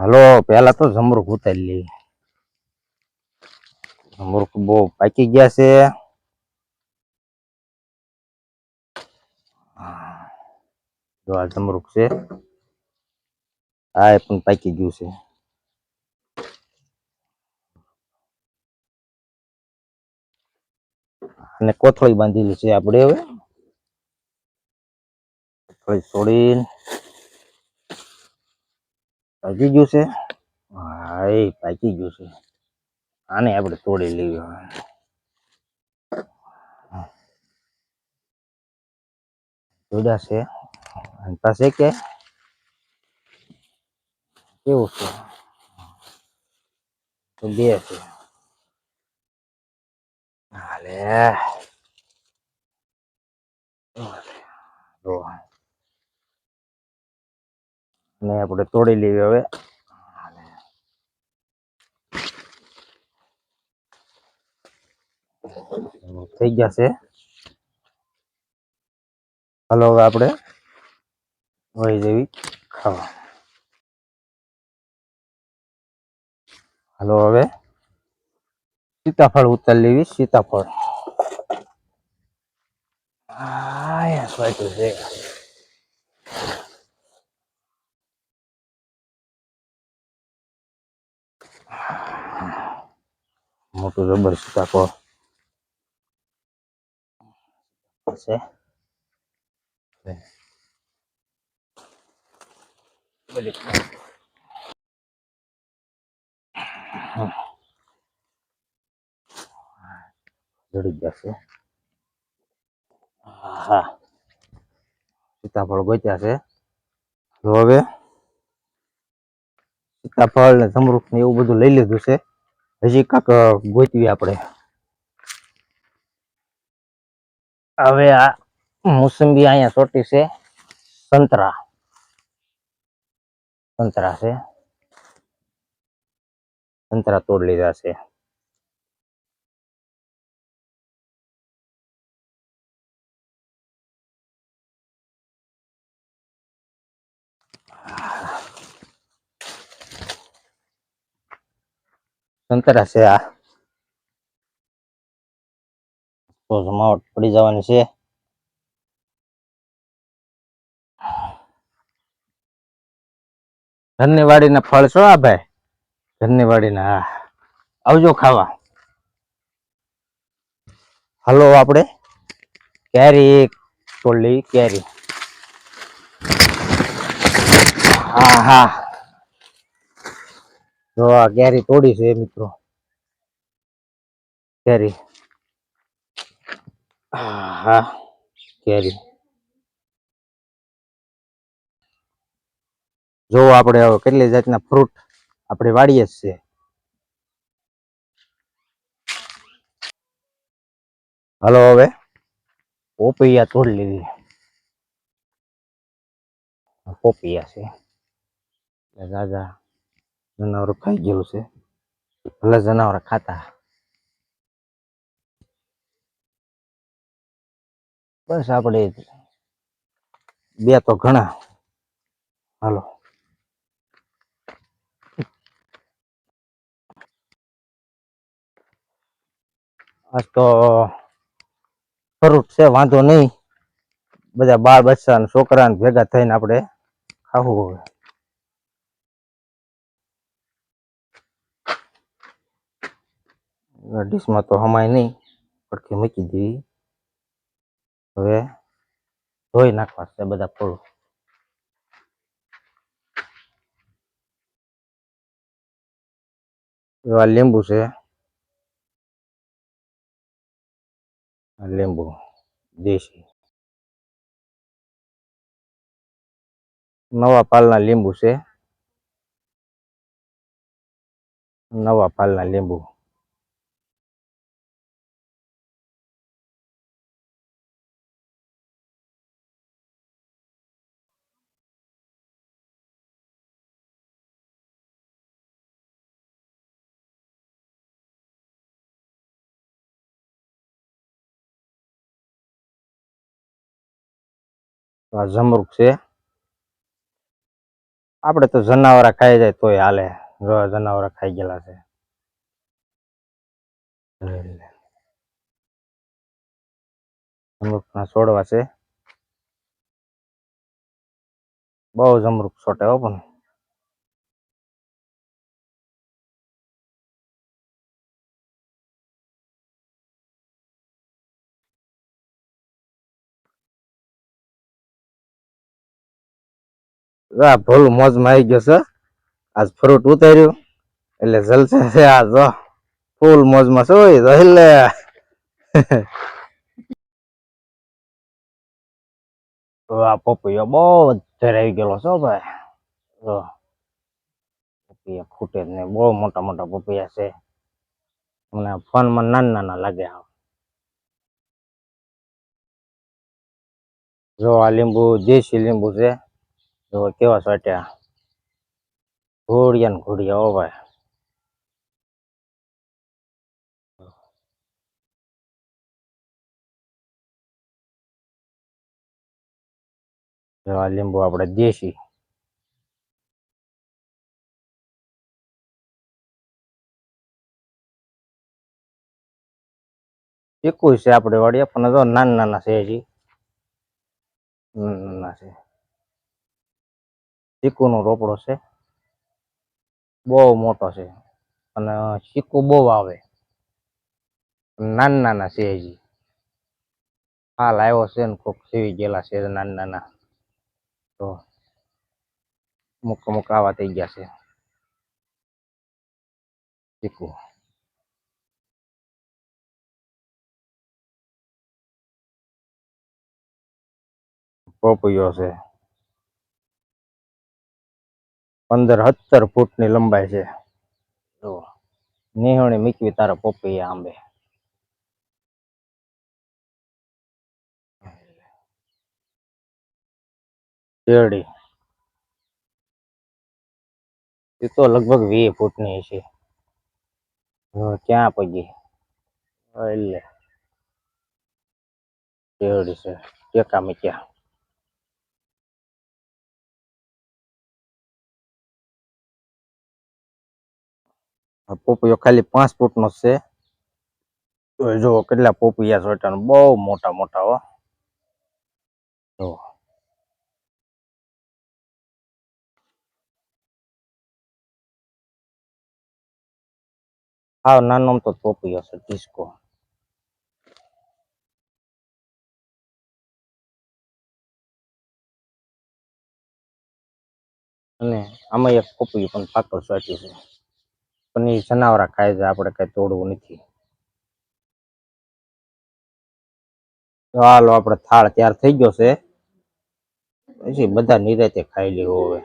હાલો પેલા તો જમરૂક ઉતારી લઈએ. બહુ પાકી ગયા છે. જો આ જમરૂક છે. આ પણ પાકી ગયું છે. અને કોથળી બાંધેલી છે આપણે હવે. કોથળી છોડીને પાકી ગયું છે. હા એ પાકી ગયું છે. આને આપણે તોડી લેવી હવે. તોડ્યા છે. પાસે કે? કેવું છે? તો બે છે. હાલે. જો ને આપણે તોડી લેવી હવે. થઈ ગયા છે. હલો હવે આપણે વહી જેવી ખાવા. હાલો હવે સીતાફળ ઉતારી લેવી, સીતાફળ. આ યા છે. મોટું રબર સીતાકો છે. સીતાફળ ગોત્યા છે. તો હવે. સીતાફળ ને જમરૂખ ને એવું બધું લઈ લીધું છે. હજી કાંક ગોતવી આપણે. હવે આ મોસંબી અહીંયા ચોટી છે. સંતરા. સંતરા છે. સંતરા તોડ લીધા છે. સંતરા છે આ. તો જમાવટ પડી જવાની છે. ઘરની વાડીના ફળ છો આ ભાઈ? ઘરની વાડીના, હા. આવજો ખાવા. હલો આપણે. કેરી એક, ટોલી કેરી. હા હા. જો આ કેરી તોડી છે મિત્રો. કેરી. હા, કેરી. જો આપણે હવે કેટલી જાતના ફ્રૂટ આપણે વાડીએ જ છે હાલો હવે. પોપૈયા તોડી લીધી. પોપૈયા છે. રાજા. જનાવરો ખાઈ ગયેલું છે. ભલે જનાવર ખાતા. બસ આપણે બે તો ઘણા. હાલો. આજ તો ફરૂટ છે, વાંધો નહીં. બધા બાળ બચ્ચા છોકરા ભેગા થઈને આપણે ખાવું હવે. ડીશમાં તો હમાય નહીં પડખે મૂકી દેવી હવે ધોઈ નાખવા છે બધા ફૂલ એવા લીંબુ છે આ લીંબુ દેશી નવા પાલના લીંબુ છે નવા પાલના લીંબુ આ જમરૂક છે. આપણે તો જનાવરા ખાઈ જાય તોય હાલે. જનાવરા ખાઈ ગયેલા છે. જમરૂખના છોડવા છે. બહુ જમરૂક છોટે હો પણ. આ ભૂલ મોજમાં આવી ગયો છે. આજ ફ્રૂટ ઉતાર્યું. એટલે જલસે છે આ જો. ફૂલ મોજમાં છે ઓય તો આ પપૈયો બહુ ધરાઈ ગયેલો છો ભાઈ. જો. પપૈયા ખૂટે નહીં. બહુ મોટા મોટા પપૈયા છે. મને ફોનમાં નાના નાના લાગે આવ. જો આ લીંબુ, દેશી લીંબુ છે. જો કેવા સોટ્યા? ઘોડિયા ને ઘોડિયા ભાઈ આ લીંબુ આપણે દેશી. એકવીસ છે આપણે વાળીએ પણ નાના નાના છે હજી. નાના છે. ચીકુ નો રોપડો છે. બહુ મોટો છે. અને ચીકુ બહુ આવે. નાના નાના છે હજી. હાલ આવ્યો છે ને કોક સીવી ગયેલા છે નાના નાના. તો અમુક અમુક આવા થઈ ગયા છે. ચીકુ. પોપયો છે. પંદર સત્તર ફૂટની લંબાઈ છે. જો નિહણી મીકવી તારા પોપી આંબે. શેરડી. એ તો લગભગ વીસ ફૂટની છે. ક્યાં પગી? એટલે શેરડી છે. ટેકા મૂક્યા. આ પોપૈયો ખાલી પાંચ ફૂટનો નો છે. તો જો કેટલા પોપિયા સોટા બહુ મોટા મોટા હો. હા નાનો તો પોપૈયો છે, ડિસ્કો. અને આમાં એક પોપૈયું પણ પાકળ સાચી છે. પણ એ જનાવરા ખાય છે, આપણે કઈ તોડવું નથી. ચાલો આપડે થાળ તૈયાર થઈ ગયો છે. પછી બધા નિરાતે ખાઈ લેવો હવે.